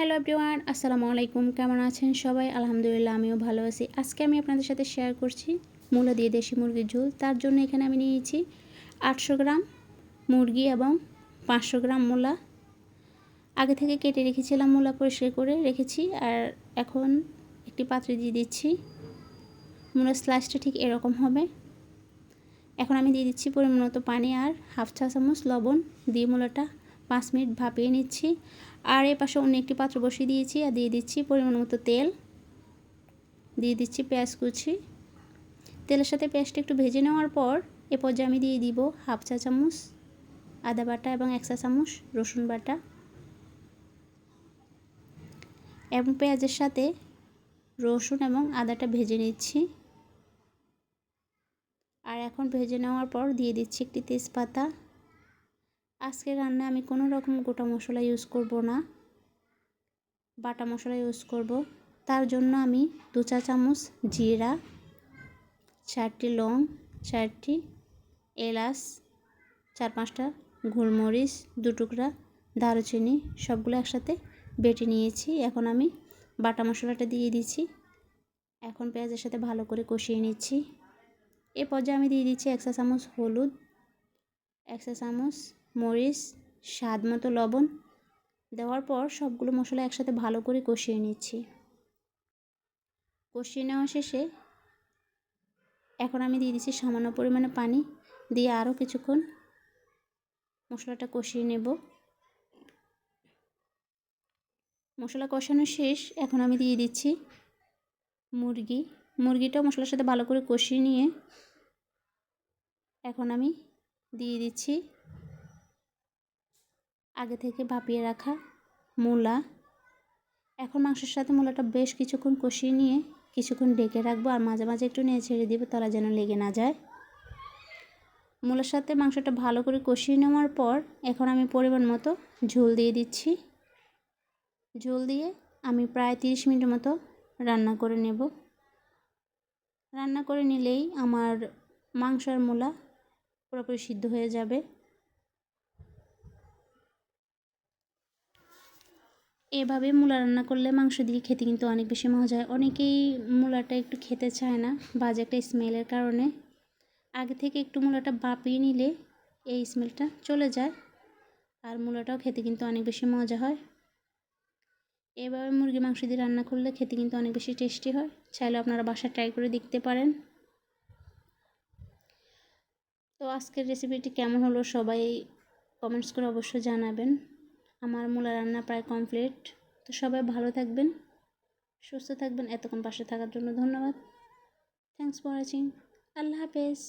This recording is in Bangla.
হ্যালো এভরিওয়ান, আসসালামু আলাইকুম। কেমন আছেন সবাই? আলহামদুলিল্লাহ, আমিও ভালো আছি। আজকে আমি আপনাদের সাথে শেয়ার করছি মূলা দিয়ে দেশি মুরগির ঝোল। তার জন্য এখানে আমি নিয়েছি আটশো গ্রাম মুরগি এবং পাঁচশো গ্রাম মূলা। আগে থেকে কেটে রেখেছিলাম মূলা পরিষ্কার করে রেখেছি আর এখন একটি পাত্রে দিয়ে দিচ্ছি। মূলার স্লাইসটা ঠিক এরকম হবে। এখন আমি দিয়ে দিচ্ছি পরিমাণ মতো পানি আর হাফ চা চামচ লবণ। দিয়ে মূলাটা পাঁচ মিনিট ভাপিয়ে নিচ্ছি। আর এ পাশে অন্য একটি পাত্র বসিয়ে দিয়েছি আর দিয়ে দিচ্ছি পরিমাণ মতো তেল। দিয়ে দিচ্ছি পেঁয়াজ কুচি। তেলের সাথে পেঁয়াজটা একটু ভেজে নেওয়ার পর এ পর্যায়ে আমি দিয়ে দিব হাফ চা চামচ আদা বাটা এবং এক চা চামচ রসুন বাটা। এবং পেঁয়াজের সাথে রসুন এবং আদাটা ভেজে নিচ্ছি। আর এখন ভেজে নেওয়ার পর দিয়ে দিচ্ছি একটি তেজপাতা। আজকে রান্না আমি কোনো রকম গোটা মশলা ইউজ করব না। বাটা মশলা ইউজ করব। তার জন্য আমি দু চা চামচ জিরা, চারটি লং, চারটি এলাচ, চার পাঁচটা গোলমরিচ, দু টুকরা দারুচিনি, সবগুলো একসাথে বেটে নিয়েছি। এখন আমি বাটা মশলাটা দিয়ে দিচ্ছি। এখন পেঁয়াজের সাথে ভালো করে কষিয়ে নিচ্ছি। এ পর্যায়ে আমি দিয়ে দিচ্ছি এক চা চামচ হলুদ, এক চা চামচ মরিচ, স্বাদ মতো লবণ দেওয়ার পর সবগুলো মশলা একসাথে ভালো করে কষিয়ে নিচ্ছি। কষিয়ে নেওয়া শেষে এখন আমি দিয়ে দিচ্ছি সামান্য পরিমাণে পানি দিয়ে আরও কিছুক্ষণ মশলাটা কষিয়ে নেব। মশলা কষানো শেষ, এখন আমি দিয়ে দিচ্ছি মুরগি। মুরগিটাও মশলার সাথে ভালো করে কষিয়ে নিয়ে এখন আমি দিয়ে দিচ্ছি আগে থেকে ভাপিয়ে রাখা মূলা। এখন মাংসের সাথে মূলাটা বেশ কিছুক্ষণ কষিয়ে নিয়ে কিছুক্ষণ ডেকে রাখব আর মাঝে মাঝে একটু নিয়ে ছেড়ে দিব তারা যেন লেগে না যায়। মূলার সাথে মাংসটা ভালো করে কষিয়ে নেওয়ার পর এখন আমি পরিমাণ মতো ঝোল দিয়ে দিচ্ছি। ঝোল দিয়ে আমি প্রায় তিরিশ মিনিট মতো রান্না করে নেব। রান্না করে নিলেই আমার মাংস আর মূলা পুরোপুরি সিদ্ধ হয়ে যাবে। এভাবে মূলা রান্না করলে মাংস দিয়ে খেতে কিন্তু অনেক বেশি মজা হয়। অনেকেই মূলাটা একটু খেতে চায় না, বাজে একটা স্মেলের কারণে। আগে থেকে একটু মূলাটা বাপিয়ে নিলে এই স্মেলটা চলে যায় আর মূলাটাও খেতে কিন্তু অনেক বেশি মজা হয়। এভাবে মুরগি মাংস দিয়ে রান্না করলে খেতে কিন্তু অনেক বেশি টেস্টি হয়। চাইলে আপনারা বাসা ট্রাই করে দেখতে পারেন। তো আজকের রেসিপিটি কেমন হলো সবাই কমেন্টস করে অবশ্যই জানাবেন। আমার মূলা রান্না প্রায় কমপ্লিট। তো সবাই ভালো থাকবেন, সুস্থ থাকবেন, এতক্ষণ পাশে থাকার জন্য ধন্যবাদ। থ্যাংকস ফর ওয়াচিং আল্লাহ হাফেজ।